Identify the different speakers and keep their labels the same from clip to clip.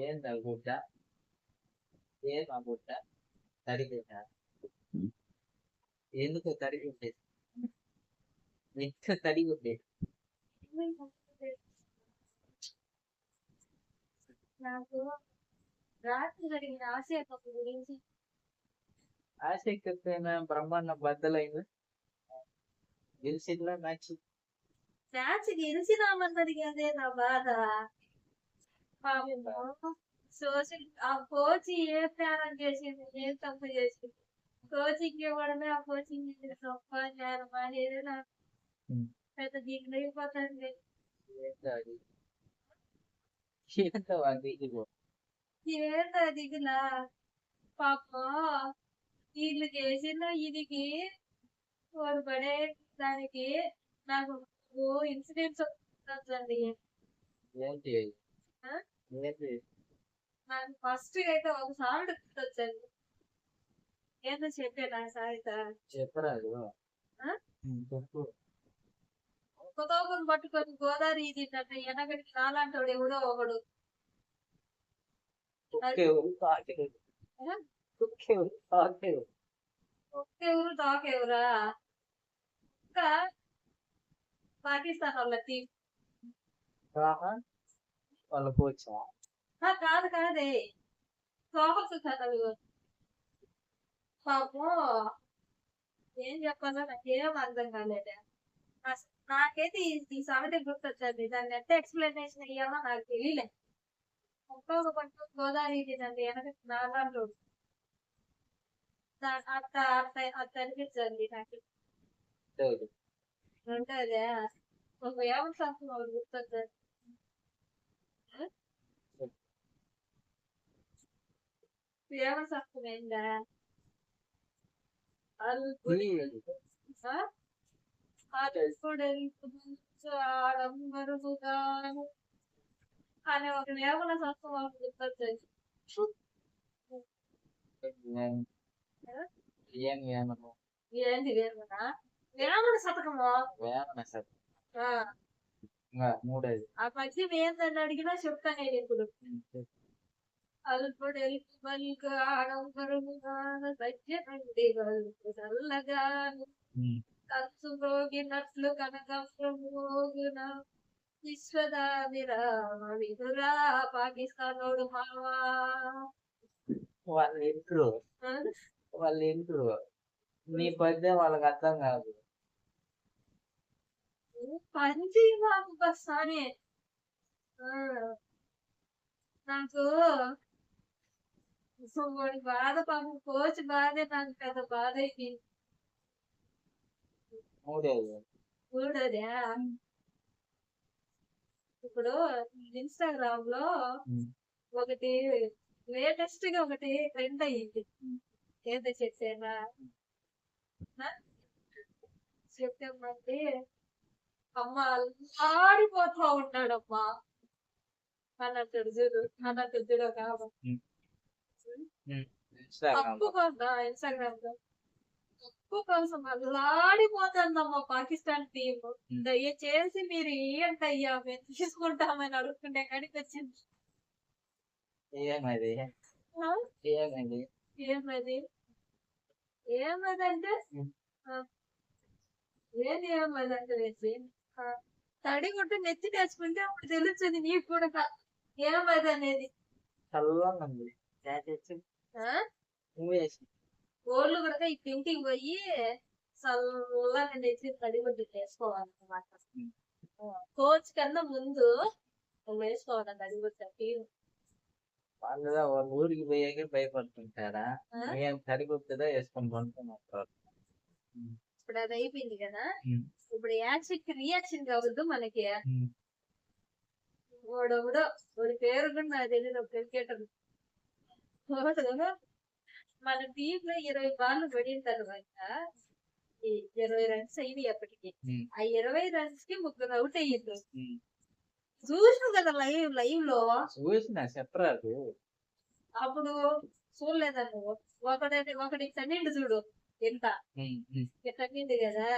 Speaker 1: ఏంది ఆ గుడ్డ ఏం ఆ గుడ్డ తడిగుడ్డ ఎందుకు తడిగుడ్డే ఎంత తడిగుడ్డే
Speaker 2: నాకు రాత్రి జరిగిన ఆశయప గురించి
Speaker 1: ఆసక్తిపైన బ్రహ్మాండ బద్దలైంది గెలిచిందా మ్యాచ్
Speaker 2: మ్యాచ్ గెలిచినామన్నది కదే నా బాధ సోషల్ ఆ కోచ్ ఏ ప్లాన్ చేసింది ఏ తప్పు చేసింది? కోచింగ్ ఇవ్వడమే ఆ కోచింగ్ గొప్ప జ్ఞానం అనేది నాకు. పెద్ద దిగులు అయిపోతుంది.
Speaker 1: ఏంటో అది? ఏంటో అది ఇదిగో
Speaker 2: ఏంటో దిగులా? పాపం వీళ్ళు చేసిన ఇదికి వాడు పడే దానికి నాకు ఇన్సిడెంట్స్ వస్తుందండి.
Speaker 1: ఏంటి
Speaker 2: ఫస్ట్ అయితే ఒక సామెత గుర్తొచ్చింది. ఏంటో చెప్పే నా సామెత
Speaker 1: చెప్పరాదు చెప్పు.
Speaker 2: ఒక తోకను పట్టుకొని గోదావరి ఇది అంటే వెనకడికి నాలాంటోడు ఎవడో ఒకడు. ఒక్కెవరు తాకెవరా? ఇంకా పాకిస్తాన్ వాళ్ళ
Speaker 1: ఆహా. వాళ్ళ కోచా
Speaker 2: కాదు కాదే. తోకలు కథలు పాపం ఏం చెప్పాలో నాకేం అర్థం కాలేదే. నాకైతే ఈ సామెత గుర్తొచ్చింది. దాన్ని ఎట్లా ఎక్స్ప్లెనేషన్ అయ్యామో నాకు తెలియలే ఒక్కొక్క పంట గోదావరి తినండి వెనక నాలుగు అట్ట అట్ట అట్ట అనిపించండి నాకు. ఉంటదే ఒక ఏమో సంస్థ గుర్తొచ్చింది ఏమో సంస్థ ఏందా
Speaker 1: ఈ
Speaker 2: ఆడంబరుగాను అనే ఒక వేమన సంస్థ వాళ్ళకి గుర్తొచ్చింది
Speaker 1: ఏం- ఏం వేమను
Speaker 2: ఏంటి వేమన వేమన శతకము
Speaker 1: వేమన సార్
Speaker 2: ఆ,
Speaker 1: ఇంకా మూడేది
Speaker 2: ఆ పద్యం ఏందని అడిగినా చెప్తాను నేను ఇప్పుడు అల్పుడెల్పు బల్కు ఆడంబరుగాను సత్యనండి బల్కు చల్లగాను
Speaker 1: ఉమ్.
Speaker 2: కంచు మ్రోగినట్లు కనకమ్రోగున విశ్వదావిరామ విధురా పాకిస్తానోడు మావా.
Speaker 1: వాళ్ళ ఇంట్లో? వాళ్ళ ఇంట్లో నీ పద్యం వాళ్ళకి అర్థం కాదు.
Speaker 2: పంచి మాకు బస్తానే నాకు సో వాడి బాధ పాపం కోచ్ బాధే నాకు పెద్ద బాధ అయిపోయింది
Speaker 1: మూడేది.
Speaker 2: ఇప్పుడు
Speaker 1: ఇన్స్టాగ్రామ్లో.
Speaker 2: ఒకటి లేటెస్ట్గా ఒకటి ట్రెండ్ అయ్యింది. ఏదో చెప్పానా? చెప్పామంటే అమ్మ ఆడిపోతా ఉన్నాడమ్మా. అన్నట్టు చూడు అన్నట్టు చూడు కాబట్టి
Speaker 1: ఇన్స్టాగ్రామ్
Speaker 2: అప్పు కోసం ఇన్స్టాగ్రామ్లో అప్పు కోసం అల్లాడిపోతుందమ్మా పాకిస్తాన్ టీం దయచేసి మీరు ఏంటి అయ్యా మేము తీసుకుంటామని అడుగుతుండే కాడికి వచ్చింది?
Speaker 1: ఏమది? ఏమది?
Speaker 2: ఏమది? ఏమదంటే. ఏది ఏమదంటే తడి కొట్టి నెత్తి తెచ్చుకుంటే అప్పుడు తెలుస్తుంది నీకు కూడా ఏమది అనేది
Speaker 1: చల్లగా
Speaker 2: ఓళ్ళు కూడా ఈ ఇంటికి పోయి చల్లగా నెత్తి తడి కొట్టి వేసుకోవాలన్నమాట. కోచ్ కన్నా ముందు వేసుకోవాలి తడి కొట్టి
Speaker 1: వాళ్ళు ఊరికి పోయాక భయపడుతుంటారా? ఏం వేసుకొని పండుతున్నారు
Speaker 2: ఇప్పుడు అది అయిపోయింది కదా. ఇప్పుడు యాక్షన్కి రియాక్షన్ కావద్దు మనకి.
Speaker 1: ఉం.
Speaker 2: వాడెవడో వాడి పేరు కూడా నాకు తెలియదు క్రికెటర్. వాడు మన టీమ్లో ఇరవై బాల్ పడిన తర్వాత ఈ ఇరవై రన్స్ అయింది అప్పటికి.
Speaker 1: ఉం.
Speaker 2: ఆ ఇరవై రన్స్కి ముగ్గురు అవుట్ అయ్యిండ్రు.
Speaker 1: ఉం.
Speaker 2: చూసిన కదా లైవ్ లైవ్లో?
Speaker 1: చూసిన చెప్పరాదు.
Speaker 2: అప్పుడు చూడలేదా నువ్వు? ఒకటి ఒకటి తన్నిండు చూడు. ఎంత. తన్నిండు కదా?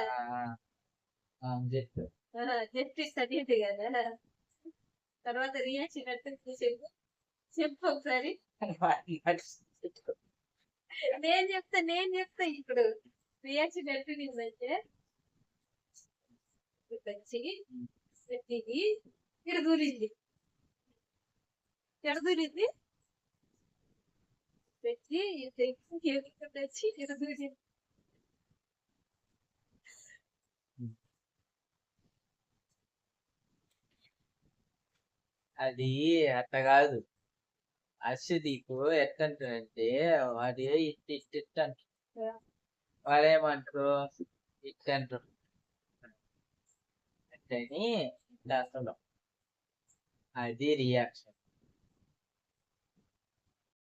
Speaker 2: జస్ట్ తన్నిండు కదా? తర్వాత రియాక్షన్ అంటే చూసేది చెప్పు ఒకసారి నేను చెప్తా నేను చెప్తా ఇప్పుడు రియాక్షన్ ఎట్లుందంటే వచ్చి పెట్టింది. ఇక్కడ దూరింది. ఎక్కడ దూరింది. పెట్టి ఇక్కడ తెచ్చి ఇక్కడ దూరింది.
Speaker 1: అది అట్ట కాదు. అశ్వదీకు ఎట్టంటాడంటే వాడు ఇట్ ఇట్ ఇట్ అంటారు వాడేమంటారు? ఇట్ అంటారు అసలు అది రియాక్షన్